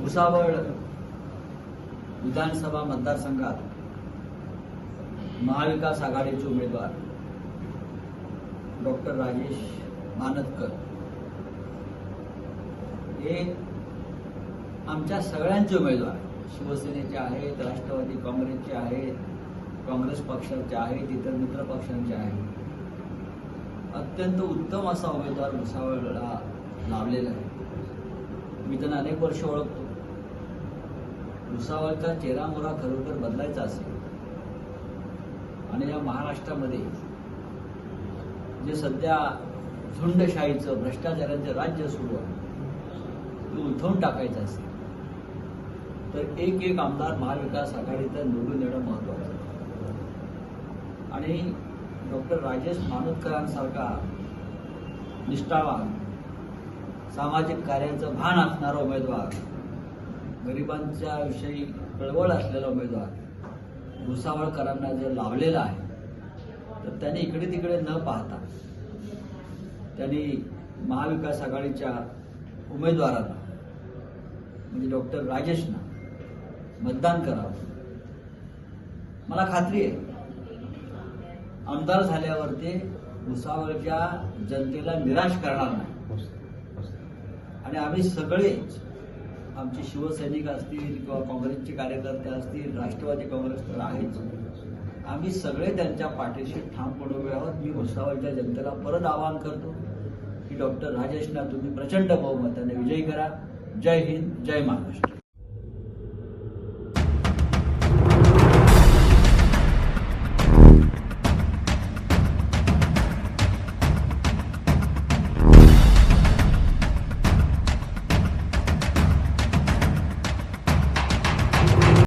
भुसावळ विधानसभा मतदारसंघात महाविकास आघाडीचे उमेदवार डॉक्टर राजेश मानतकर. हे आमच्या सगळ्यांचे उमेदवार. शिवसेनेचे आहेत राष्ट्रवादी काँग्रेसचे आहेत काँग्रेस पक्षाचे आहेत इतर मित्र पक्षांचे आहेत. अत्यंत उत्तम असा उमेदवार भुसावळला लावलेला आहे. मी त्यांना अनेक वर्ष ओळखतो. भुसावळचा चेहरामोहरा खरोखर बदलायचा असेल. आणि या महाराष्ट्रामध्ये जे सध्या झुंडशाहीचं भ्रष्टाचाराचं राज्य सुरू आहे ते उलथवून टाकायचं असेल. तर एक एक आमदार महाविकास आघाडीतून निवडून येणं महत्वाचं आहे. आणि डॉक्टर राजेश मानोतकरांसारखा निष्ठावान सामाजिक कार्याचं भान असणारा उमेदवार गरिबांच्या विषयी कळवळ असलेला उमेदवार भुसावळकरांना जर लावलेला आहे तर त्यांनी इकडे तिकडे न पाहता त्यांनी महाविकास आघाडीच्या उमेदवारांना म्हणजे डॉक्टर राजेशना मतदान करावं. मला खात्री आहे आमदार झाल्यावर ते भुसावळच्या जनतेला निराश करणार नाही. आणि आम्ही सगळेच आमचे शिवसैनिक असतील किंवा काँग्रेसचे कार्यकर्ते असतील राष्ट्रवादी काँग्रेस तर आहेच. आम्ही सगळे त्यांच्या पाठीशी ठामपणे उभे आहोत. मी भुसावळच्या जनतेला परत आवाहन करतो की डॉक्टर राजेशना तुम्ही प्रचंड बहुमताने विजयी करा. जय हिंद जय महाराष्ट्र.